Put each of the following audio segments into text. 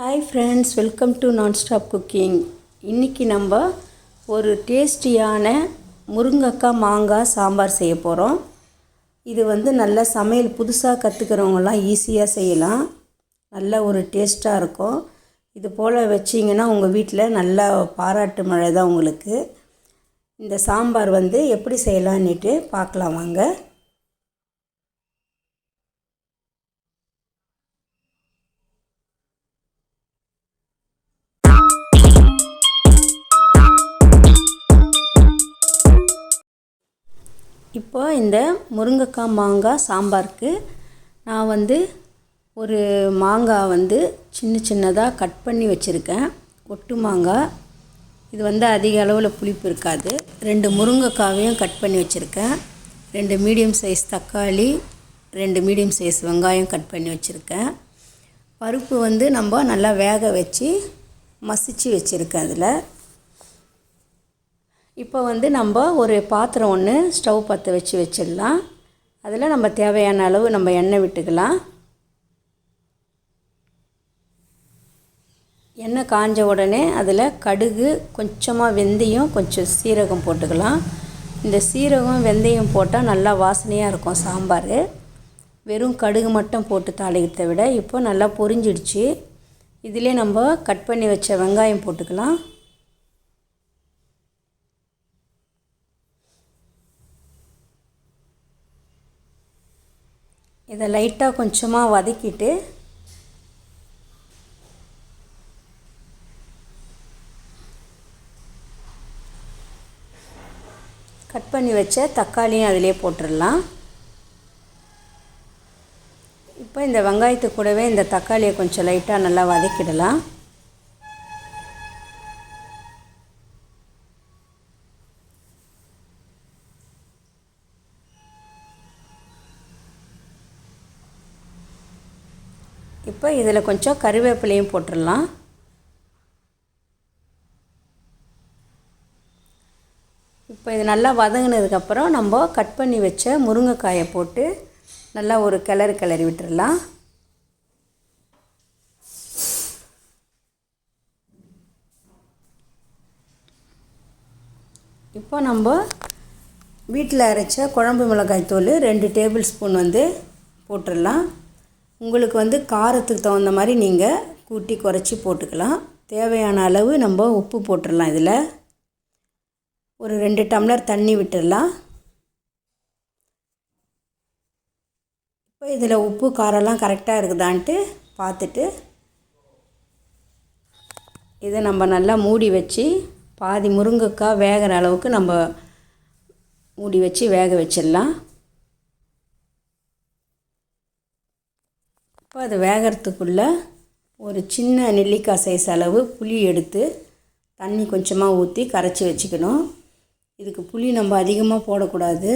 Hi friends welcome to non stop cooking இன்றைக்கி நம்ம ஒரு டேஸ்டியான முருங்கக்காய் மாங்காய் சாம்பார் செய்ய போகிறோம் இது வந்து நல்லா சமையல் புதுசாக கற்றுக்கிறவங்களாம் ஈஸியாக செய்யலாம். நல்ல ஒரு டேஸ்ட்டாக இருக்கும். இது போல் வச்சிங்கன்னா உங்கள் வீட்டில் நல்ல பாராட்டு மழை தான் உங்களுக்கு. இந்த சாம்பார் வந்து எப்படி செய்யலான்னுட்டு பார்க்கலாம் வாங்க. இப்போ இந்த முருங்கைக்காய் மாங்காய் சாம்பாருக்கு நான் வந்து ஒரு மாங்காய் வந்து சின்ன சின்னதாக கட் பண்ணி வச்சுருக்கேன். ஒட்டு மாங்காய். இது வந்து அதிக அளவில் புளிப்பு இருக்காது. ரெண்டு முருங்கைக்காவையும் கட் பண்ணி வச்சுருக்கேன். ரெண்டு மீடியம் சைஸ் தக்காளி ரெண்டு மீடியம் சைஸ் வெங்காயம் கட் பண்ணி வச்சுருக்கேன். பருப்பு வந்து நம்ம நல்லா வேக வச்சு மசிச்சு வச்சுருக்கேன் அதில். இப்போ வந்து நம்ம ஒரு பாத்திரம் ஒன்று ஸ்டவ் பற்ற வச்சு வச்சிடலாம். அதில் நம்ம தேவையான அளவு நம்ம எண்ணெய் விட்டுக்கலாம். எண்ணெய் காஞ்ச உடனே அதில் கடுகு கொஞ்சமாக வெந்தயம் கொஞ்சம் சீரகம் போட்டுக்கலாம். இந்த சீரகம் வெந்தயம் போட்டால் நல்லா வாசனையாக இருக்கும் சாம்பார். வெறும் கடுகு மட்டும் போட்டு தாளிக்கிறத விட இப்போ நல்லா பொரிஞ்சிடுச்சு. இதிலே நம்ம கட் பண்ணி வச்ச வெங்காயம் போட்டுக்கலாம். இதை லைட்டாக கொஞ்சமாக வதக்கிட்டு கட் பண்ணி வச்ச தக்காளியும் அதிலே போட்டுடலாம் இப்போ இந்த வெங்காயத்து கூடவே இந்த தக்காளியை கொஞ்சம் லைட்டாக நல்லா வதக்கிடலாம். இப்போ இதில் கொஞ்சம் கருவேப்பிலையும் போட்டுடலாம் இப்போ இது நல்லா வதங்கினதுக்கப்புறம் நம்ம கட் பண்ணி வச்ச முருங்கைக்காயை போட்டு நல்லா ஒரு கிளறு கிளறி விட்டுடலாம் இப்போ நம்ம வீட்டில் அரைச்ச குழம்பு மிளகாய் தூள் ரெண்டு டேபிள் ஸ்பூன் வந்து போட்டுடலாம் உங்களுக்கு வந்து காரத்துக்கு தகுந்த மாதிரி நீங்கள் கூட்டி குறைச்சி போட்டுக்கலாம். தேவையான அளவு நம்ம உப்பு போட்டுடலாம் இதில். ஒரு ரெண்டு டம்ளர் தண்ணி விட்டுடலாம் இப்போ இதில் உப்பு காரம்லாம் கரெக்டாக இருக்குதான்ட்டு பார்த்துட்டு இதை நம்ம நல்லா மூடி வச்சு பாதி முருங்கைக்காய் வேகிற அளவுக்கு நம்ம மூடி வச்சு வேக வச்சிடலாம். இப்போ அது வேகிறதுக்குள்ளே ஒரு சின்ன நெல்லிக்காய் சைஸ் அளவு புளி எடுத்து தண்ணி கொஞ்சமாக ஊற்றி கரைச்சி வச்சுக்கணும். இதுக்கு புளி நம்ம அதிகமாக போடக்கூடாது.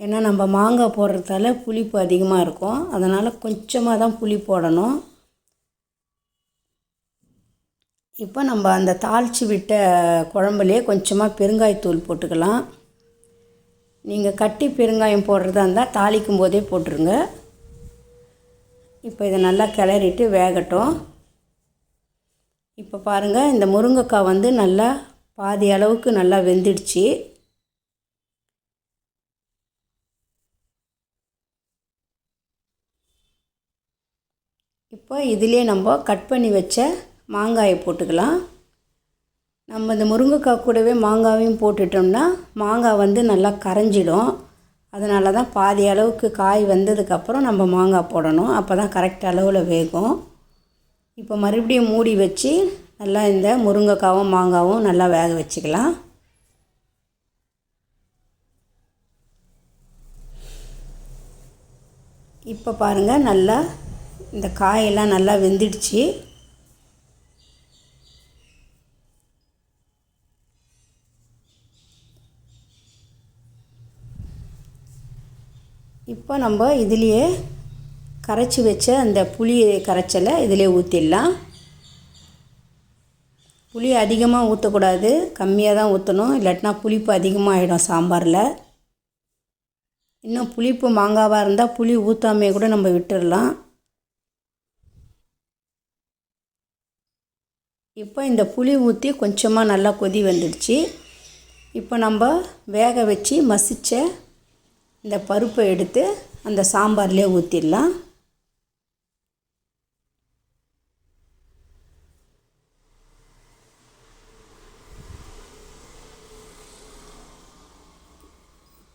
ஏன்னா நம்ம மாங்காய் போடுறதால புளிப்பு அதிகமாக இருக்கும். அதனால் கொஞ்சமாக தான் புளி போடணும். இப்போ நம்ம அந்த தாளித்து விட்ட குழம்புலேயே கொஞ்சமாக பெருங்காயத்தூள் போட்டுக்கலாம். நீங்கள் கட்டி பெருங்காயம் போடுறதா இருந்தால் தாளிக்கும் போதே போட்டுருங்க. இப்போ இதை நல்லா கிளறிட்டு வேகட்டும். இப்போ பாருங்கள் இந்த முருங்கைக்காய் வந்து நல்லா பாதி அளவுக்கு நல்லா வெந்துடுச்சு. இப்போ இதிலே நம்ம கட் பண்ணி வச்ச மாங்காயை போட்டுக்கலாம். நம்ம இந்த முருங்கைக்காய் கூடவே மாங்காவையும் போட்டுட்டோம்னா மாங்காய் வந்து நல்லா கரைஞ்சிடும். அதனால தான் பாதி அளவுக்கு காய் வந்ததுக்கப்புறம் நம்ம மாங்காய் போடணும். அப்போ தான் கரெக்ட் அளவில் வேகும். இப்போ மறுபடியும் மூடி வச்சு நல்லா இந்த முருங்கைக்காவும் மாங்காவும் நல்லா வேக வச்சுக்கலாம். இப்போ பாருங்கள் நல்லா இந்த காயெல்லாம் நல்லா வெந்துடுச்சு. இப்போ நம்ம இதுலேயே கரைச்சி வச்ச அந்த புளி கரைச்சலை இதிலே ஊற்றிடலாம் புளி அதிகமாக ஊற்றக்கூடாது கம்மியாக தான் ஊற்றணும் இல்லாட்டினா புளிப்பு அதிகமாக ஆகிடும் சாம்பாரில். இன்னும் புளிப்பு மாங்காவாக இருந்தால் புளி ஊற்றாமே கூட நம்ம விட்டுடலாம். இப்போ இந்த புளி ஊற்றி கொஞ்சமாக நல்லா கொதி வந்துடுச்சு. இப்போ நம்ம வேக வச்சு மசித்த இந்த பருப்பை எடுத்து அந்த சாம்பார்லேயே ஊற்றிடலாம்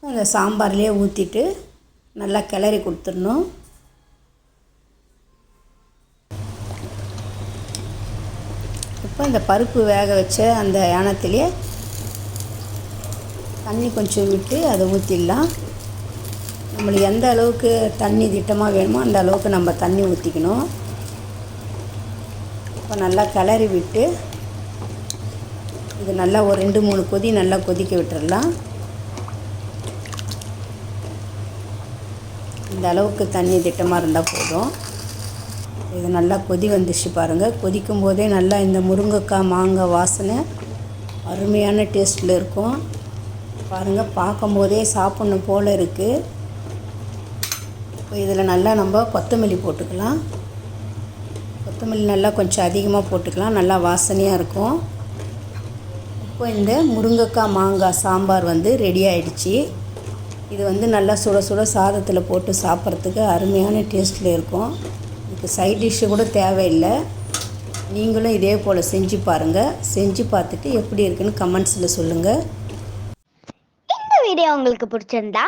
அந்த சாம்பார்லேயே ஊற்றிட்டு நல்லா கிளறி கொடுத்துடணும். இப்போ இந்த பருப்பு வேக வச்ச அந்த யானத்திலே தண்ணி கொஞ்சம் விட்டு அதை ஊற்றிடலாம் நம்மளுக்கு எந்த அளவுக்கு தண்ணி திட்டமாக வேணுமோ அந்த அளவுக்கு நம்ம தண்ணி ஊற்றிக்கணும் இப்போ நல்லா கிளறி விட்டு இது நல்லா ஒரு ரெண்டு மூணு கொதி நல்லா கொதிக்க விட்டுடலாம் இந்த அளவுக்கு தண்ணி திட்டமாக இருந்தால் போதும். இது நல்லா கொதி வந்துச்சு பாருங்கள் கொதிக்கும் போதே நல்லா இந்த முருங்கைக்காய் மாங்காய் வாசனை அருமையான டேஸ்ட்டில் இருக்கும். பாருங்கள் பார்க்கும் போதே சாப்பிட்ணும் போல் இருக்குது இப்போ இதில் நல்லா நம்ம கொத்தமல்லி போட்டுக்கலாம். கொத்தமல்லி நல்லா கொஞ்சம் அதிகமாக போட்டுக்கலாம். நல்லா வாசனையாக இருக்கும். இப்போ இந்த முருங்கைக்காய் மாங்காய் சாம்பார் வந்து ரெடி ஆயிடுச்சு. இது வந்து நல்லா சுட சுட சாதத்தில் போட்டு சாப்பிட்றதுக்கு அருமையான டேஸ்ட்டில் இருக்கும். இதுக்கு சைட் டிஷ்ஷு கூட தேவையில்லை. நீங்களும் இதே போல் செஞ்சு பாருங்கள் செஞ்சு பார்த்துட்டு எப்படி இருக்குன்னு கமெண்ட்ஸில் சொல்லுங்கள் இந்த வீடியோ உங்களுக்கு பிடிச்சிருந்தா